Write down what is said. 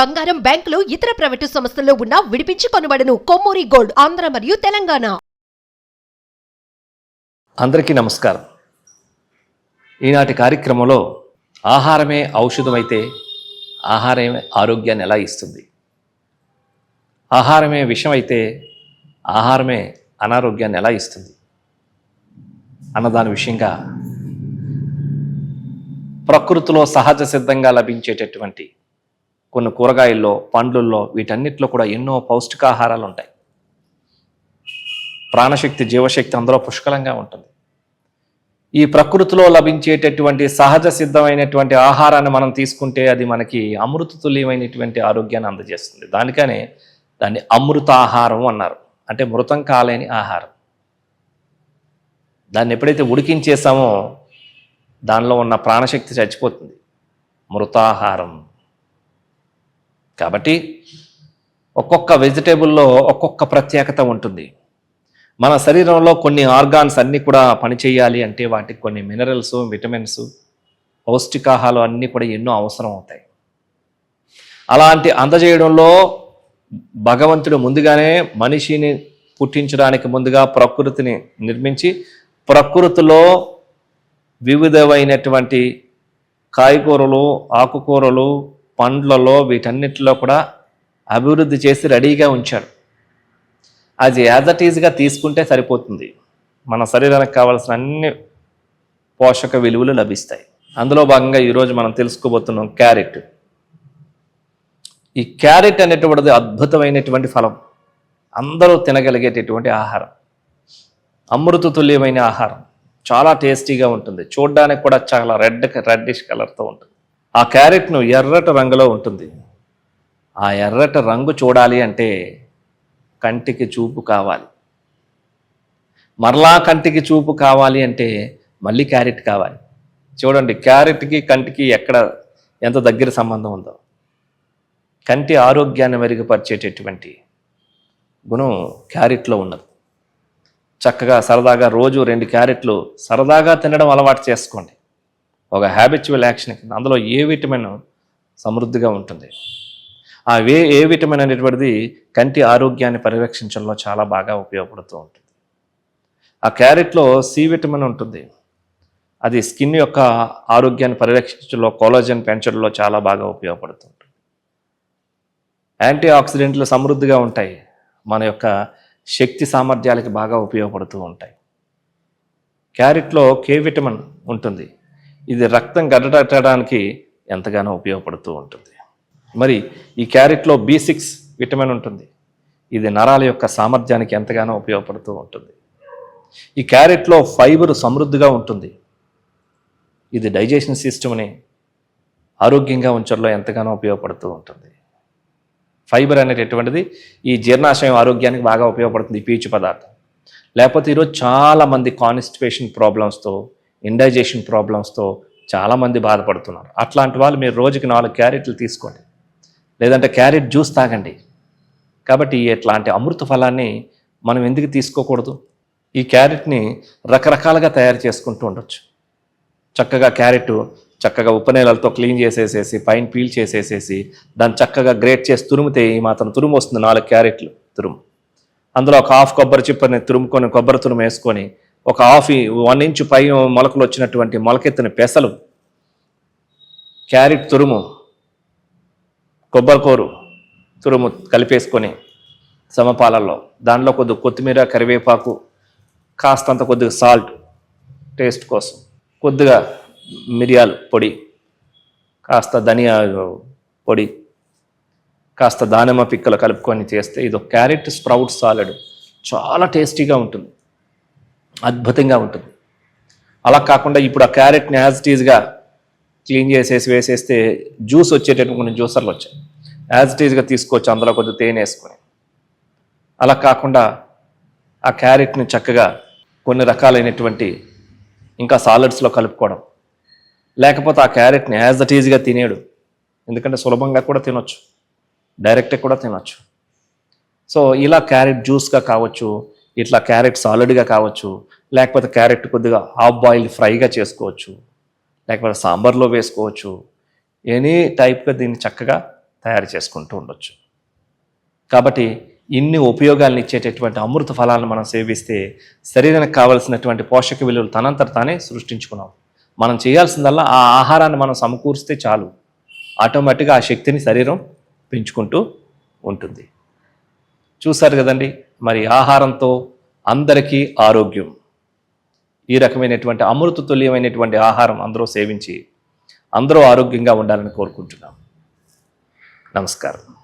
బంగారం బ్యాంకులు ఇతర ప్రైవేటు సంస్థల్లో ఉన్న విడిపించి కొనబడను. కొమ్మూరి గోల్డ్ ఆంధ్ర మరియు తెలంగాణ. అందరికీ నమస్కారం. ఈనాటి కార్యక్రమంలో ఆహారమే ఔషధమైతే ఆహారమే ఆరోగ్యాన్ని ఎలా ఇస్తుంది? ఆహారమే విషమైతే ఆహారమే అనారోగ్యాన్ని ఎలా ఇస్తుంది? అన్నదాని విషయంగా ప్రకృతిలో సహజ సిద్ధంగా లభించేటటువంటి కొన్ని కూరగాయల్లో పండ్లల్లో వీటన్నిటిలో కూడా ఎన్నో పౌష్టికాహారాలు ఉంటాయి. ప్రాణశక్తి జీవశక్తి అందులో పుష్కలంగా ఉంటుంది. ఈ ప్రకృతిలో లభించేటటువంటి సహజ సిద్ధమైనటువంటి ఆహారాన్ని మనం తీసుకుంటే అది మనకి అమృతతుల్యమైనటువంటి ఆరోగ్యాన్ని అందజేస్తుంది. దానికనే దాన్ని అమృతాహారం అన్నారు. అంటే మృతం కాలేని ఆహారం. దాన్ని ఎప్పుడైతే ఉడికించేసామో దానిలో ఉన్న ప్రాణశక్తి చచ్చిపోతుంది. మృతాహారం. కాబట్టి ఒక్కొక్క వెజిటేబుల్లో ఒక్కొక్క ప్రత్యేకత ఉంటుంది. మన శరీరంలో కొన్ని ఆర్గాన్స్ అన్నీ కూడా పనిచేయాలి అంటే వాటికి కొన్ని మినరల్స్ విటమిన్స్ పౌష్టికాహాలు అన్నీ కూడా ఎన్నో అవసరం అవుతాయి. అలాంటి అందజేయడంలో భగవంతుడు ముందుగానే మనిషిని పుట్టించడానికి ముందుగా ప్రకృతిని నిర్మించి ప్రకృతిలో వివిధమైనటువంటి కాయగూరలు ఆకుకూరలు పండ్లలో వీటన్నిటిలో కూడా అభివృద్ధి చేసి రెడీగా ఉంచాడు. అది యాజ్ అట్ ఈజ్గా తీసుకుంటే సరిపోతుంది. మన శరీరానికి కావాల్సిన అన్ని పోషక విలువలు లభిస్తాయి. అందులో భాగంగా ఈరోజు మనం తెలుసుకోబోతున్నాం క్యారెట్. ఈ క్యారెట్ అనేటువంటిది అద్భుతమైనటువంటి ఫలం. అందరూ తినగలిగేటటువంటి ఆహారం. అమృత తుల్యమైన ఆహారం. చాలా టేస్టీగా ఉంటుంది. చూడడానికి కూడా చాలా రెడ్ రెడ్డిష్ కలర్తో ఉంటుంది. ఆ క్యారెట్ను ఎర్రటి రంగులో ఉంటుంది. ఆ ఎర్రటి రంగు చూడాలి అంటే కంటికి చూపు కావాలి. మరలా కంటికి చూపు కావాలి అంటే మళ్ళీ క్యారెట్ కావాలి. చూడండి క్యారెట్కి కంటికి ఎక్కడ ఎంత దగ్గర సంబంధం ఉందో. కంటి ఆరోగ్యాన్ని మెరుగుపరిచేటటువంటి గుణం క్యారెట్లో ఉన్నది. చక్కగా సరదాగా రోజు రెండు క్యారెట్లు సరదాగా తినడం అలవాటు చేసుకోండి. ఒక హ్యాబిచువల్ యాక్షన్ కింద అందులో ఏ విటమిన్ సమృద్ధిగా ఉంటుంది? ఆ వే ఏ విటమిన్ అనేటువంటిది కంటి ఆరోగ్యాన్ని పరిరక్షించడంలో చాలా బాగా ఉపయోగపడుతూ ఉంటుంది. ఆ క్యారెట్లో సి విటమిన్ ఉంటుంది. అది స్కిన్ యొక్క ఆరోగ్యాన్ని పరిరక్షించడంలో కోలాజన్ పెంచడంలో చాలా బాగా ఉపయోగపడుతుంది. యాంటీ ఆక్సిడెంట్లు సమృద్ధిగా ఉంటాయి. మన యొక్క శక్తి సామర్థ్యాలకి బాగా ఉపయోగపడుతూ ఉంటాయి. క్యారెట్లో కే విటమిన్ ఉంటుంది. ఇది రక్తం గడ్డటడానికి ఎంతగానో ఉపయోగపడుతూ ఉంటుంది. మరి ఈ క్యారెట్లో బి సిక్స్ విటమిన్ ఉంటుంది. ఇది నరాల యొక్క సామర్థ్యానికి ఎంతగానో ఉపయోగపడుతూ ఉంటుంది. ఈ క్యారెట్లో ఫైబర్ సమృద్ధిగా ఉంటుంది. ఇది డైజెషన్ సిస్టమ్ని ఆరోగ్యంగా ఉంచడంలో ఎంతగానో ఉపయోగపడుతూ ఉంటుంది. ఫైబర్ అనేటటువంటిది ఈ జీర్ణాశయం ఆరోగ్యానికి బాగా ఉపయోగపడుతుంది ఈ పీచు పదార్థం. లేకపోతే ఈరోజు చాలామంది కాన్స్టిపేషన్ ప్రాబ్లమ్స్తో ఇండైజేషన్ ప్రాబ్లమ్స్తో చాలామంది బాధపడుతున్నారు. అట్లాంటి వాళ్ళు మీరు రోజుకి నాలుగు క్యారెట్లు తీసుకోండి. లేదంటే క్యారెట్ జ్యూస్ తాగండి. కాబట్టి ఇట్లాంటి అమృత ఫలాన్ని మనం ఎందుకు తీసుకోకూడదు? ఈ క్యారెట్ని రకరకాలుగా తయారు చేసుకుంటూ ఉండొచ్చు. చక్కగా క్యారెట్ చక్కగా ఉప్పు క్లీన్ చేసేసేసి పైన పీల్ చేసేసేసి దాన్ని చక్కగా గ్రేట్ చేసి తురుమితే ఈ మాత్రం తురుము వస్తుంది నాలుగు క్యారెట్లు తురుము. అందులో ఒక హాఫ్ కొబ్బరి చిప్పని తురుముకొని కొబ్బరి తురుము వేసుకొని ఒక హాఫ్ వన్ ఇంచు పై మొలకలు వచ్చినటువంటి మొలకెత్తిన పెసలు క్యారెట్ తురుము కొబ్బరికూరు తురుము కలిపేసుకొని సమపాలల్లో దానిలో కొద్ది కొత్తిమీర కరివేపాకు కాస్తంత కొద్దిగా సాల్ట్ టేస్ట్ కోసం కొద్దిగా మిరియాలు పొడి కాస్త ధనియా పొడి కాస్త దానిమ్మ పిక్కలు కలుపుకొని చేస్తే ఇది ఒక క్యారెట్ స్ప్రౌట్ సాలడ్. చాలా టేస్టీగా ఉంటుంది. అద్భుతంగా ఉంటుంది. అలా కాకుండా ఇప్పుడు ఆ క్యారెట్ని యాజ్ టీజ్గా క్లీన్ చేసేసి వేసేస్తే జ్యూస్ వచ్చేటట్టు కొన్ని జ్యూసర్లు వచ్చాయి. యాజ్ టీజ్గా తీసుకోవచ్చు అందులో కొద్దిగా తేనె వేసుకొని. అలా కాకుండా ఆ క్యారెట్ని చక్కగా కొన్ని రకాలైనటువంటి ఇంకా సాలడ్స్లో కలుపుకోవడం. లేకపోతే ఆ క్యారెట్ని యాజ్ దట్ ఈజీగా తినేడు. ఎందుకంటే సులభంగా కూడా తినొచ్చు. డైరెక్ట్గా కూడా తినొచ్చు. సో ఇలా క్యారెట్ జ్యూస్గా కావచ్చు ఇట్లా క్యారెట్ సాలిడ్గా కావచ్చు లేకపోతే క్యారెట్ కొద్దిగా హాఫ్ బాయిల్ ఫ్రైగా చేసుకోవచ్చు లేకపోతే సాంబార్లో వేసుకోవచ్చు ఎనీ టైప్గా దీన్ని చక్కగా తయారు చేసుకుంటూ ఉండొచ్చు. కాబట్టి ఇన్ని ఉపయోగాలను ఇచ్చేటటువంటి అమృత ఫలాలను మనం సేవిస్తే శరీరానికి కావలసినటువంటి పోషక విలువలు తనంతట తానే సృష్టించుకున్నాం. మనం చేయాల్సిందల్లా ఆ ఆహారాన్ని మనం సమకూరిస్తే చాలు. ఆటోమేటిక్గా ఆ శక్తిని శరీరం పెంచుకుంటూ ఉంటుంది. చూసారు కదండి మరి ఆహారంతో అందరికీ ఆరోగ్యం. ఈ రకమైనటువంటి అమృత తుల్యమైనటువంటి ఆహారం అందరూ సేవించి అందరూ ఆరోగ్యంగా ఉండాలని కోరుకుంటున్నాం. నమస్కారం.